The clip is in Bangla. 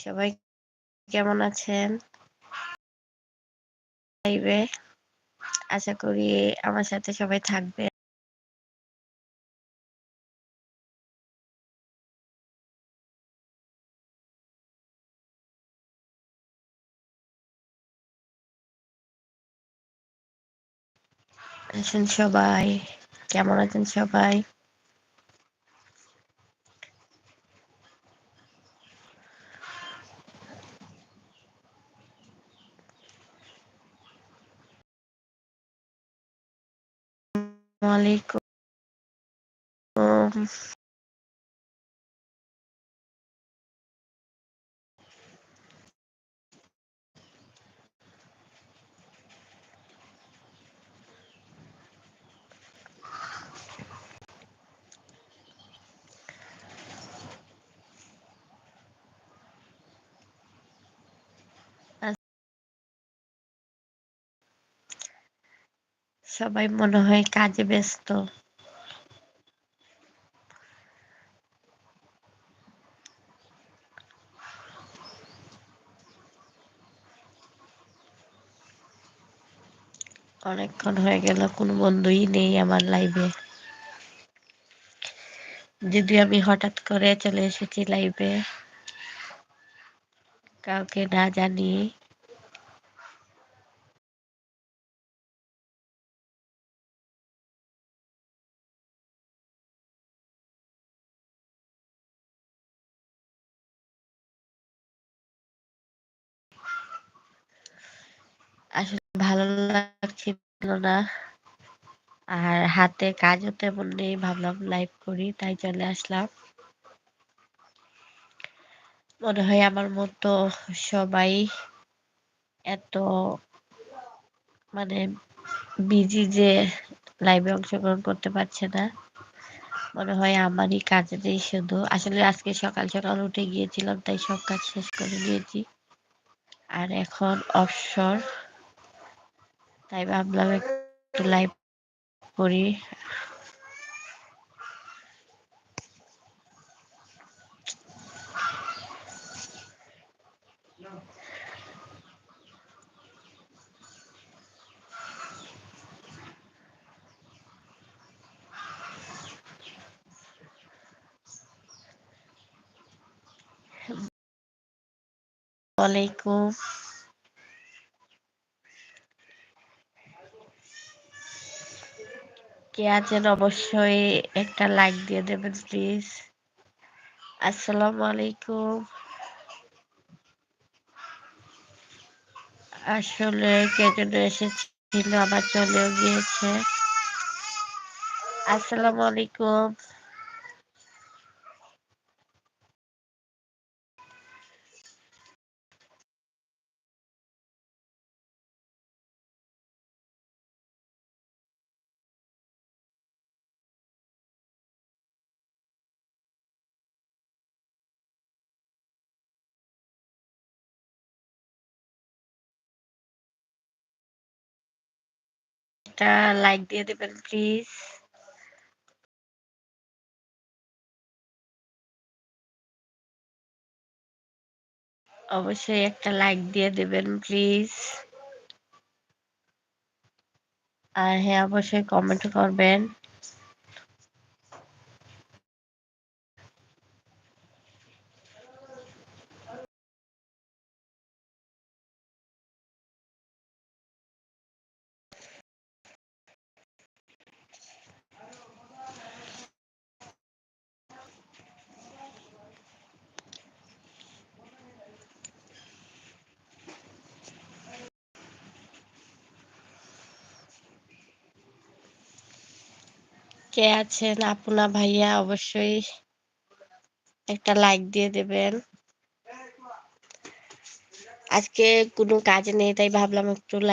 সবাই কেমন আছেন? আশা করি আমার সাথে সবাই থাকবে আছেন সবাই? কেমন আছেন সবাই? alaikum সবাই মনে হয় কাজে ব্যস্ত। অনেকক্ষণ হয়ে গেল, কোনো বন্ধুই নেই আমার লাইভে যদি আমি হঠাৎ করে চলে এসেছি লাইভে কাউকে না জানিয়ে ভালো লাগছিল না। আর হাতে কাজও তেমন নেই, ভাবলাম লাইভ করি, তাই চলে আসলাম। মনে হয় আমার মতো সবাই এত মানে বিজি যে লাইভে অংশগ্রহণ করতে পারছে না। মনে হয় আমারই কাজ নেই শুধু। আসলে আজকে সকাল সকাল উঠে গিয়েছিলাম, তাই সব কাজ শেষ করে নিয়েছি। আর এখন অবসর তাই ভাবলাম একটু লাইভ করি। ওয়ালাইকুম কে আছেন অবশ্যই একটা লাইক দিয়ে দেবেন প্লিজ আসসালামু আলাইকুম। আসলে কে যেন এসেছিল, আবার চলেও গিয়েছে। আসসালামু আলাইকুম। একটা লাইক দিয়ে দেবেন প্লিজ অবশ্যই একটা লাইক দিয়ে দেবেন প্লিজ আর হ্যাঁ অবশ্যই কমেন্ট করবেন। কে আছেন? আপনা ভাইয়া, অবশ্যই একটা লাইক দিয়ে দেবেন। আজকে কোনো কাজ নেই, তাই ভাবলাম একটু লাইক